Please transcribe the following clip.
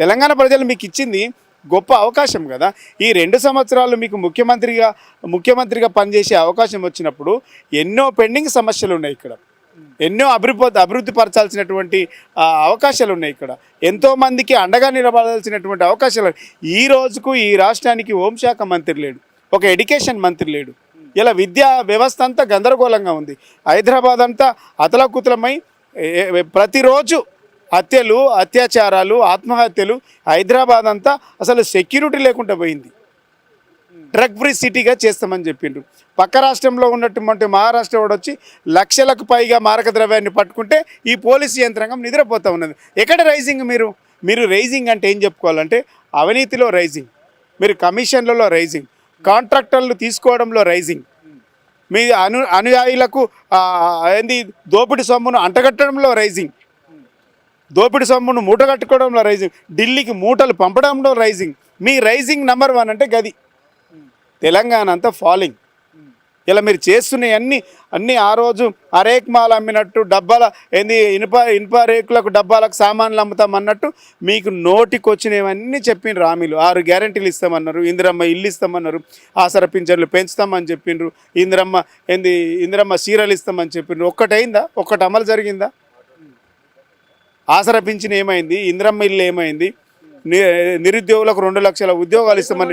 తెలంగాణ ప్రజలు మీకు ఇచ్చింది గొప్ప అవకాశం కదా. ఈ రెండు సంవత్సరాలు మీకు ముఖ్యమంత్రిగా ముఖ్యమంత్రిగా పనిచేసే అవకాశం వచ్చినప్పుడు ఎన్నో పెండింగ్ సమస్యలు ఉన్నాయి ఇక్కడ. ఎన్నో అభివృద్ధి అభివృద్ధి పరచాల్సినటువంటి అవకాశాలు ఉన్నాయి ఇక్కడ. ఎంతో మందికి అండగా నిలబడాల్సినటువంటి అవకాశాలు ఈ రోజుకు ఈ రాష్ట్రానికి హోంశాఖ మంత్రి లేడు. ఒక ఎడ్యుకేషన్ మంత్రి లేడు. ఇలా విద్యా వ్యవస్థ అంతా గందరగోళంగా ఉంది. హైదరాబాద్ అంతా అతలకుతలమై ప్రతిరోజు హత్యలు అత్యాచారాలు ఆత్మహత్యలు హైదరాబాద్ అంతా అసలు సెక్యూరిటీ లేకుండా పోయింది. డ్రగ్ ఫ్రీ సిటీగా చేస్తామని చెప్పిండ్రు. పక్క రాష్ట్రంలో ఉన్నటువంటి మహారాష్ట్ర వాడు వచ్చి లక్షలకు పైగా మారక ద్రవ్యాన్ని పట్టుకుంటే ఈ పోలీసు యంత్రాంగం నిద్రపోతూ ఉన్నది. ఎక్కడ రైజింగ్ మీరు? మీరు రైజింగ్ అంటే ఏం చెప్పుకోవాలంటే అవినీతిలో రైజింగ్. మీరు కమిషన్లలో రైజింగ్. కాంట్రాక్టర్లు తీసుకోవడంలో రైజింగ్. మీ అను అనుయాయులకు ఏంది దోపిడి సొమ్మును అంటగట్టడంలో రైజింగ్. దోపిడి సొమ్మును మూట కట్టుకోవడంలో రైజింగ్ ఢిల్లీకి మూటలు పంపడంలో రైజింగ్ మీ రైజింగ్ నెంబర్ వన్ అంటే గది. తెలంగాణ అంతా ఫాలింగ్ ఇలా మీరు చేస్తున్న అన్ని అన్నీ ఆ రోజు అరేక్ మాల్ అమ్మినట్టు డబ్బాల ఏంది ఇనుప ఇనుప రేకులకు డబ్బాలకు సామాన్లు అమ్ముతాం అన్నట్టు మీకు నోటికి వచ్చినవన్నీ చెప్పిండ్రు హామీలు ఆరు గ్యారంటీలు ఇస్తామన్నారు ఇందిరమ్మ ఇల్లు ఇస్తామన్నారు ఆసర పింఛన్లు పెంచుతామని చెప్పిండ్రు ఇందిరమ్మ ఏంది ఇందిరమ్మ చీరలు ఇస్తామని చెప్పిండ్రు ఒక్కటైందా? ఒక్కటి అమలు జరిగిందా? ఆసరపించిన పింఛన్ ఏమైంది? ఇంద్రమ్మ ఇల్లు ఏమైంది? ని- నిరుద్యోగులకు రెండు లక్షల ఉద్యోగాలు ఇస్తామని